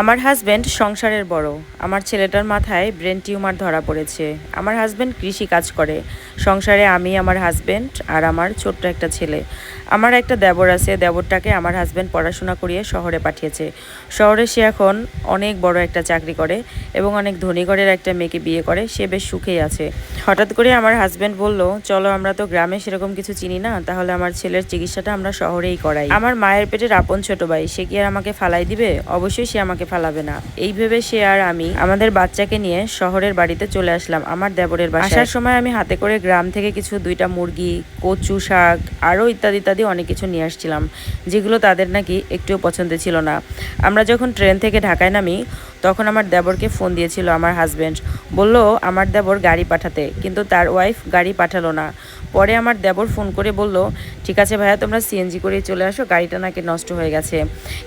আমার হাজবেন্ড সংসারের বড়। আমার ছেলেটার মাথায় ব্রেন টিউমার ধরা পড়েছে। আমার হাজব্যান্ড কৃষি কাজ করে। সংসারে আমি, আমার হাজবেন্ড আর আমার ছোট্ট একটা ছেলে। আমার একটা দেবর আছে, দেবরটাকে আমার হাজব্যান্ড পড়াশোনা করিয়ে শহরে পাঠিয়েছে। শহরে সে এখন অনেক বড় একটা চাকরি করে এবং অনেক ধনী ঘরের একটা মেয়েকে বিয়ে করে। সে বেশ সুখেই আছে। হঠাৎ করে আমার হাজব্যান্ড বলল, চলো আমরা তো গ্রামে সেরকম কিছু চিনি না, তাহলে আমার ছেলের চিকিৎসাটা আমরা শহরেই করাই। আমার মায়ের পেটের আপন ছোট ভাই, সে কি আর আমাকে ফালাই দিবে? অবশ্যই সে আমাকে ফালাবে না। এই ভেবে সে আর আমি আমাদের বাচ্চাকে নিয়ে শহরের বাড়িতে চলে আসলাম। আমার দেবরের বাসায়। আসার সময় আমি হাতে করে গ্রাম থেকে কিছু দুইটা মুরগি, কচু শাক, আরও ইত্যাদি ইত্যাদি অনেক কিছু নিয়ে আসছিলাম, যেগুলো তাদের নাকি একটুও পছন্দ ছিল না। আমরা যখন ট্রেন থেকে ঢাকায় নামি, তখন আমার দেবরকে ফোন দিয়েছিল আমার হাজবেন্ড। বলল, আমার দেবর গাড়ি পাঠাতে। কিন্তু তার ওয়াইফ গাড়ি পাঠালো না। পরে আমার দেবর ফোন করে বলল, ঠিক আছে ভাইয়া, তোমরা সিএনজি করেই চলে আসো, গাড়িটা নাকি নষ্ট হয়ে গেছে।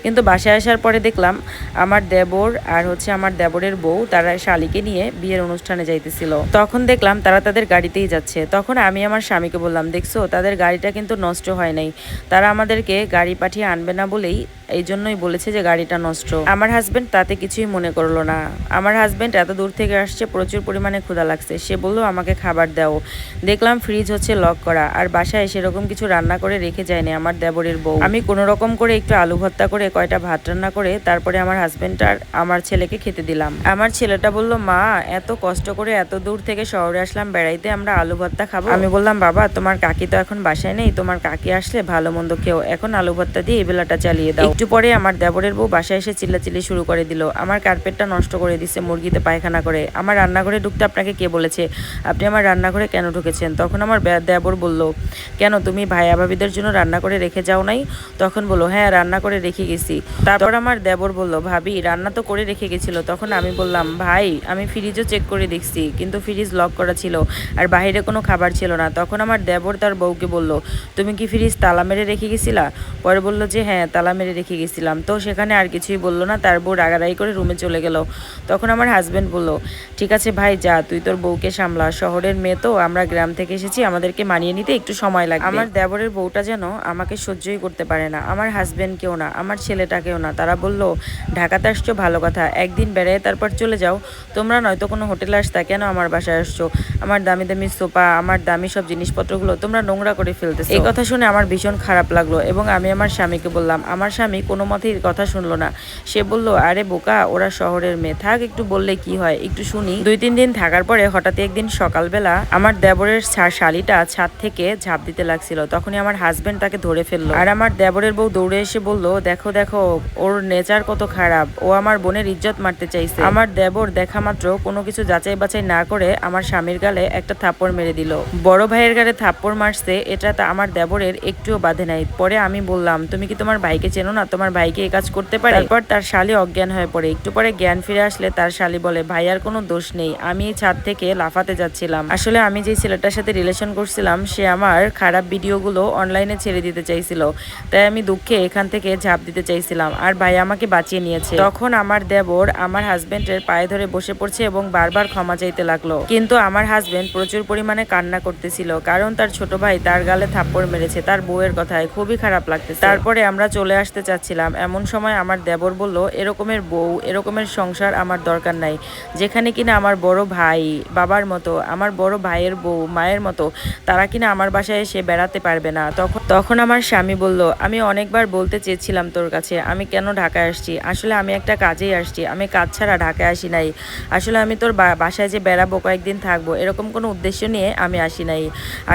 কিন্তু বাসায় আসার পরে দেখলাম, আমার দেবর আর হচ্ছে আমার দেবরের বউ, তারা শালিকে নিয়ে বিয়ের অনুষ্ঠানে যাইতেছিল। তখন দেখলাম তারা তাদের গাড়িতেই যাচ্ছে। তখন আমি আমার স্বামীকে বললাম, দেখছ, তাদের গাড়িটা কিন্তু নষ্ট হয় নাই। তারা আমাদেরকে গাড়ি পাঠিয়ে আনবে না বলেই এই জন্যই বলেছে যে গাড়িটা নষ্ট। আমার হাজবেন্ড তাতে কিছুই মনে করল না। আমার হাজবেন্ড এত দূর থেকে আসছে, প্রচুর পরিমাণে ক্ষুধা লাগছে। সে বলল, আমাকে খাবার দাও। দেখলাম ফ্রিজ হচ্ছে লক করা। আর বাসায় সেরকম কিছু রান্না করে রেখে যায়নি আমার দেবরের বউ। আমি কোনো রকম করে একটু আলু ভর্তা করে, কয়টা ভাত রান্না করে, তারপরে আমার হাজবেন্ড আর আমার ছেলেকে খেতে দিলাম। আমার ছেলেটা বলল, মা, এত কষ্ট করে এত দূর থেকে শহরে আসলাম, বেড়াইতে আমরা আলু ভর্তা খাব? আমি বললাম, বাবা, তোমার কাকি তো এখন বাসায় নেই। তোমার কাকি আসলে ভালো মন্দ খেও। এখন আলু ভর্তা দিয়ে এই বেলাটা চালিয়ে দাও। একটু পরে আমার দেবরের বউ বাসায় এসে চিল্লাচিল্লি শুরু করে দিল। আমার কার্পেটটা নষ্ট করে দিছে, মুরগিতে পায়খানা করে। আমার রান্নাঘরে ঢুকতে আপনাকে কে বলেছে? আপনি আমার রান্নাঘরে কেন ঢুকেছেন? তখন আমার দেবর বলল, কেন তুমি ভাইয়া ভাবিদের জন্য রান্না করে রেখে যাও নাই? তখন বলল হ্যাঁ রান্না করে রেখে গেছি। তারপর আমার দেবর বলল, ভাবি, রান্না তো করে রেখে গেছিল। তখন আমি বললাম, ভাই, আমি ফ্রিজও চেক করে দেখছি, কিন্তু ফ্রিজ লক করা ছিল আর বাইরে কোনো খাবার ছিল না। তখন আমার দেবর তার বউকে বলল, তুমি কি ফ্রিজ তালা মেরে রেখে গেছিলা? পরে বলল যে হ্যাঁ তালা মেরে রেখে গেছিলাম। তো সেখানে আর কিছুই বলল না। তার বউ রাগারাগি করে রুমে চলে গেল। তখন আমার হাজবেন্ড বলল ঠিক আছে ভাই যা তুই তোর বউকে সামলা। শহরের মেয়ে তো আমরা গ্রাম থেকে এসেছি আমাদেরকে মানিয়ে নিতে একটু সময় লাগে আমার দেবরের বউটা যেন আমাকে সহ্যই করতে পারে না। আমার হাজবেন্ডকেও না আমার ছেলেটাকেও না। তারা বলল ঢাকাতে আসছো ভালো কথা। একদিন বেড়ায় তারপর চলে যাও। তোমরা নয়তো কোনো হোটেলে আসতা কেন আমার বাসায় আসছো? আমার দামি দামি সোফা আমার দামি সব জিনিসপত্রগুলো তোমরা নোংরা করে ফেলতেছো। এই কথা শুনে আমার ভীষণ খারাপ লাগল এবং আমি আমার স্বামীকে বললাম আমার স্বামী কোনো মতেই কথা শুনলো না। সে বলল, আরে বোকা, ওরা শহরের মেয়ে। থাক, একটু বললে কি হয়? একটু শুনি। দুই তিন দিন থাকার পরে হঠাৎ একদিন সকালবেলা আমার দেবরের শালিটা ছাদ থেকে ঝাঁপ দিতে লাগছিল। তখনই আমার হাজবেন্ড তাকে ধরে ফেলল। আর আমার দেবরের বউ দৌড়ে এসে বলল, দেখো দেখো, ওর নেচার কত খারাপ। ও আমার বোনের ইজ্জত মারতে চাইছে। আমার দেবর দেখা মাত্র কোনো কিছু যাচাই বাছাই না করে আমার স্বামীর গালে একটা থাপ্পড় মেরে দিল। বড় ভাইয়ের গালে থাপ্পড় মারছে, এটা তা আমার দেবরের একটুও বাধে নাই। পরে আমি বললাম, তুমি কি তোমার ভাইকে চেনো না তোমার ভাইকে এই কাজ করতে পারে। তারপর তার শালি অজ্ঞান হয়ে পড়ে। একটু পরে জ্ঞান ফিরে আসলে তার শালি বলে ভাইয়ার কোনো দোষ নেই। আমি ছাদ থেকে লাফাতে যাচ্ছিলাম। আসলে আমি যে ছেলেটার সাথে রিলেশন করছিলাম সে আমার খারাপ ভিডিওগুলো অনলাইনে ছেড়ে দিতে চাইছিল। তাই আমি দুঃখে এখান থেকে ঝাঁপ দিতে চাইছিলাম। আর ভাই আমাকে বাঁচিয়ে নিয়েছে। তখন আমার দেবর আমার হাজবেন্ডের পায়ে ধরে বসে পড়ছে এবং বারবার ক্ষমা চাইতে লাগল। কিন্তু আমার হাজবেন্ড প্রচুর পরিমাণে কান্না করতেছিল কারণ তার ছোট ভাই তার গালে থাপ্পড় মেরেছে। তার বউয়ের কথায় খুবই খারাপ লাগতেছে। তারপরে আমরা চলে আসতে চাচ্ছিলাম এমন সময় আমার দেবর বলল, এরকমের বউ, এরকমের সংসার আমার দরকার নাই। যেখানে কিনা আমার বড় ভাই, বাবার মতো, আমার বড় ভাইয়ের বউ, মায়ের মতো, তারা কিনা আমার বাসায় এসে বেড়াতে পারবে না। তখন তখন আমার স্বামী বলল, আমি অনেকবার বলতে চেয়েছিলাম তোর কাছে, আমি কেন ঢাকায় আসছি? আসলে আমি একটা কাজেই আসছি, আমি কাজ ছাড়া ঢাকায় আসি নাই। আসলে আমি তোর বাসায় যে বেড়াবো, কয়েকদিন থাকব, এরকম কোনো উদ্দেশ্য নিয়ে আমি আসি নাই।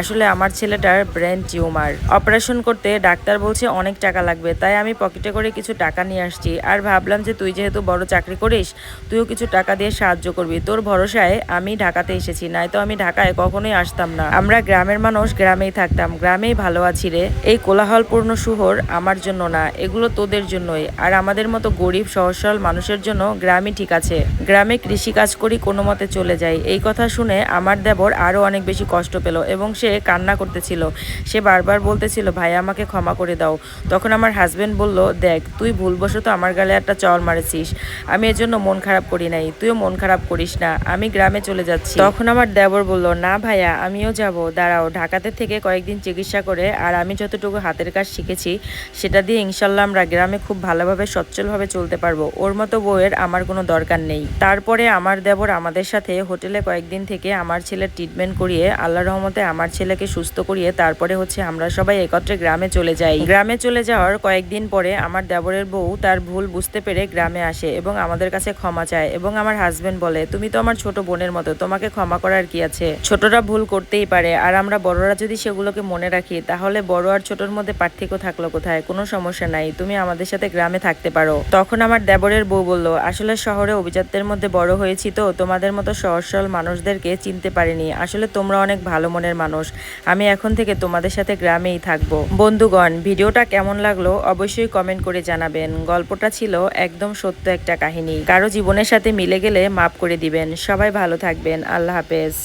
আসলে আমার ছেলেটার ব্রেন টিউমার। অপারেশন করতে ডাক্তার বলছে, অনেক টাকা লাগবে। তাই আমি পকেটে করে কিছু টাকা নিয়ে আসছি। আর ভাবলাম যে তুই যেহেতু বড় চাকরি করিস, তুইও কিছু টাকা দিয়ে সাহায্য করবি। তোর ভরসায় আমি ঢাকাতে এসেছি নয়তো আমি ঢাকায় কখনোই আসতাম না। আমরা গ্রামের মানুষ, গ্রামেই থাকতাম, গ্রামেই ভালো আছি রে। এই কোলাহলপূর্ণ শহর আমার জন্য না, এগুলো তোদের জন্যই। আর আমাদের মতো গরিব সহজ সরল মানুষের জন্য গ্রামই ঠিক আছে। গ্রামে কৃষি কাজ করি, কোনো মতে চলে যাই। এই কথা শুনে আমার দেবর আরও অনেক বেশি কষ্ট পেল এবং সে কান্না করতেছিল। সে বারবার বলতেছিল, ভাই, আমাকে ক্ষমা করে দাও। তখন আমার হাজবেন্ড বলল বলল, দেখ, তুই ভুলবশত আমার গালে একটা চল মারেছিস। আমি এর জন্য মন খারাপ করি নাই। তুইও মন খারাপ করিস না। আমি গ্রামে চলে যাচ্ছি। তখন আমার দেবর বলল, না ভাইয়া, আমিও যাব। দাঁড়াও, ঢাকাতে থেকে কয়েকদিন চিকিৎসা করে আর আমি যতটুকু হাতের কাজ শিখেছি, সেটা দিয়ে ইনশাল্লাহ আমরা গ্রামে খুব ভালোভাবে, সচ্ছলভাবে চলতে পারব। ওর মতো বউয়ের আমার কোনো দরকার নেই। তারপরে আমার দেবর আমাদের সাথে হোটেলে কয়েকদিন থেকে আমার ছেলের ট্রিটমেন্ট করিয়ে, আল্লাহ রহমতে আমার ছেলেকে সুস্থ করিয়ে, তারপরে হচ্ছে আমরা সবাই একত্রে গ্রামে চলে যাই। গ্রামে চলে যাওয়ার কয়েকদিন পরে আমার দেবরের বউ তার ভুল বুঝতে পেরে গ্রামে আসে এবং আমাদের কাছে ক্ষমা চায় এবং আমার হাজবেন্ড বলে, তুমি তো আমার ছোট বোনের মতো, তোমাকে ক্ষমা করার কি আছে? ছোটরা ভুল করতেই পারে আর আমরা বড়রা যদি সেগুলোকে মনে রাখি, তাহলে বড় আর ছোটর মধ্যে পার্থক্য থাকল কোথায়? কোনো সমস্যা নাই, তুমি আমাদের সাথে গ্রামে থাকতে পারো। তখন আমার দেবরের বউ বলল, আসলে শহরে অভিজাত্যের মধ্যে বড় হয়েছি তো, তোমাদের মতো সহজ সরল মানুষদেরকে চিনতে পারিনি। আসলে তোমরা অনেক ভালো মনের মানুষ। আমি এখন থেকে তোমাদের সাথে গ্রামেই থাকব। বন্ধুগণ, ভিডিওটা কেমন লাগল? অবশ্যই কমেন্ট করে জানাবেন। গল্পটা ছিল একদম সত্য একটা কাহিনী। কারও জীবনের সাথে মিলে গেলে মাফ করে দিবেন। সবাই ভালো থাকবেন। আল্লাহ হাফেজ।